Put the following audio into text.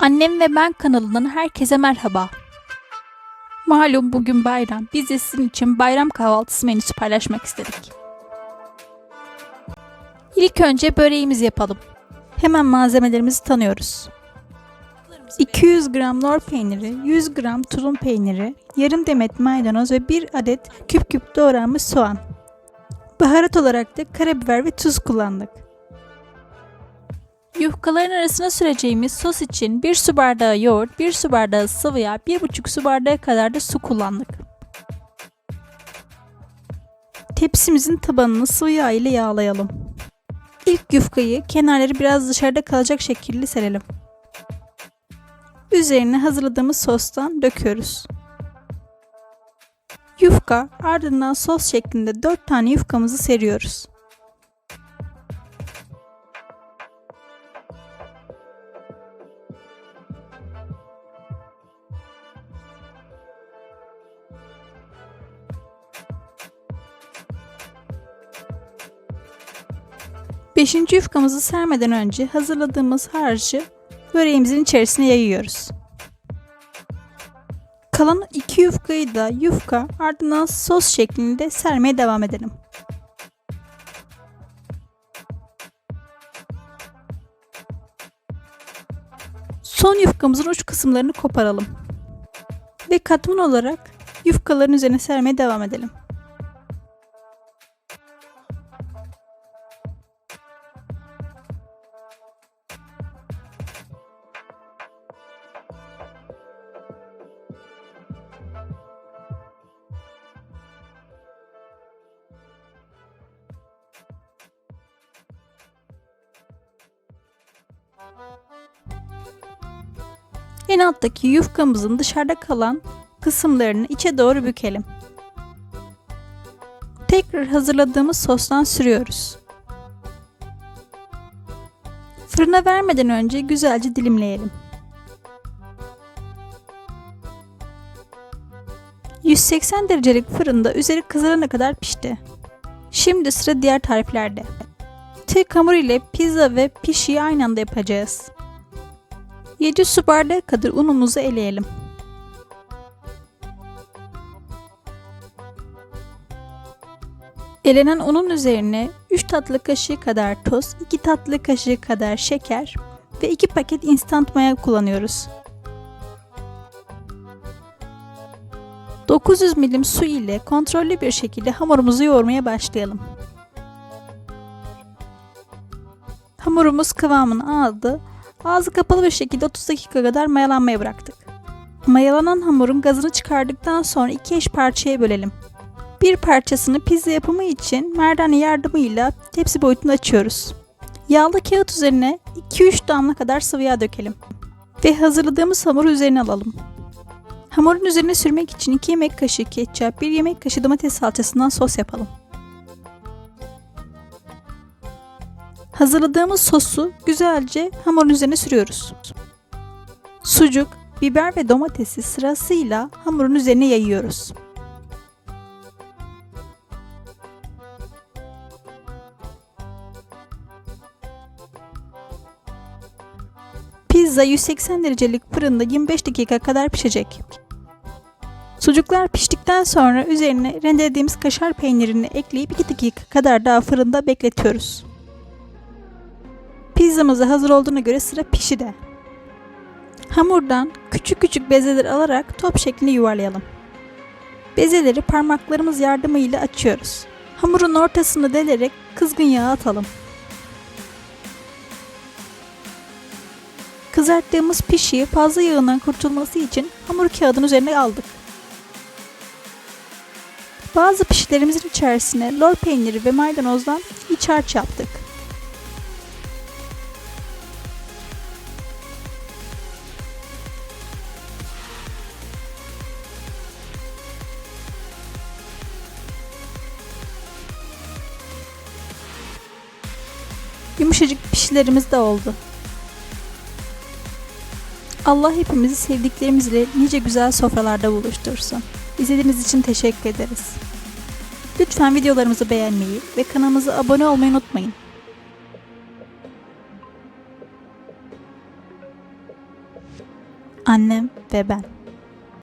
Annem ve Ben kanalından herkese merhaba. Malum bugün bayram. Biz de sizin için bayram kahvaltısı menüsü paylaşmak istedik. İlk önce böreğimizi yapalım. Hemen malzemelerimizi tanıyoruz. 200 gram lor peyniri, 100 gram tulum peyniri, yarım demet maydanoz ve 1 adet küp küp doğranmış soğan. Baharat olarak da karabiber ve tuz kullandık. Yufkaların arasına süreceğimiz sos için 1 su bardağı yoğurt, 1 su bardağı sıvı yağ, 1,5 su bardağı kadar da su kullandık. Tepsimizin tabanını sıvı yağ ile yağlayalım. İlk yufkayı kenarları biraz dışarıda kalacak şekilde serelim. Üzerine hazırladığımız sostan döküyoruz. Yufka ardından sos şeklinde 4 tane yufkamızı seriyoruz. Beşinci yufkamızı sermeden önce hazırladığımız harcı böreğimizin içerisine yayıyoruz. Kalan iki yufkayı da yufka ardından sos şeklinde sermeye devam edelim. Son yufkamızın uç kısımlarını koparalım. Ve katman olarak yufkaların üzerine sermeye devam edelim. En alttaki yufkamızın dışarıda kalan kısımlarını içe doğru bükelim. Tekrar hazırladığımız sostan sürüyoruz. Fırına vermeden önce güzelce dilimleyelim. 180 derecelik fırında üzeri kızarana kadar pişti. Şimdi sıra diğer tariflerde. Tek hamur ile pizza ve pişiyi aynı anda yapacağız. 7 su bardağı kadar unumuzu eleyelim. Elenen unun üzerine 3 tatlı kaşığı kadar toz, 2 tatlı kaşığı kadar şeker ve 2 paket instant maya kullanıyoruz. 900 milim su ile kontrollü bir şekilde hamurumuzu yoğurmaya başlayalım. Hamurumuz kıvamını aldı. Ağzı kapalı bir şekilde 30 dakika kadar mayalanmaya bıraktık. Mayalanan hamurun gazını çıkardıktan sonra iki eş parçaya bölelim. Bir parçasını pizza yapımı için merdane yardımıyla tepsi boyutunda açıyoruz. Yağlı kağıt üzerine 2-3 damla kadar sıvı yağ dökelim. Ve hazırladığımız hamuru üzerine alalım. Hamurun üzerine sürmek için 2 yemek kaşığı ketçap, 1 yemek kaşığı domates salçasından sos yapalım. Hazırladığımız sosu güzelce hamurun üzerine sürüyoruz. Sucuk, biber ve domatesi sırasıyla hamurun üzerine yayıyoruz. Pizza 180 derecelik fırında 25 dakika kadar pişecek. Sucuklar piştikten sonra üzerine rendelediğimiz kaşar peynirini ekleyip 2 dakika kadar daha fırında bekletiyoruz. Pizzamız hazır olduğuna göre sıra pişide. Hamurdan küçük küçük bezeler alarak top şeklinde yuvarlayalım. Bezeleri parmaklarımız yardımıyla açıyoruz. Hamurun ortasını delerek kızgın yağa atalım. Kızarttığımız pişiyi fazla yağından kurtulması için hamur kağıdın üzerine aldık. Bazı pişilerimizin içerisine lor peyniri ve maydanozdan iç harç yaptık. Yumuşacık pişilerimiz de oldu. Allah hepimizi sevdiklerimizle nice güzel sofralarda buluştursun. İzlediğiniz için teşekkür ederiz. Lütfen videolarımızı beğenmeyi ve kanalımıza abone olmayı unutmayın. Annem ve ben.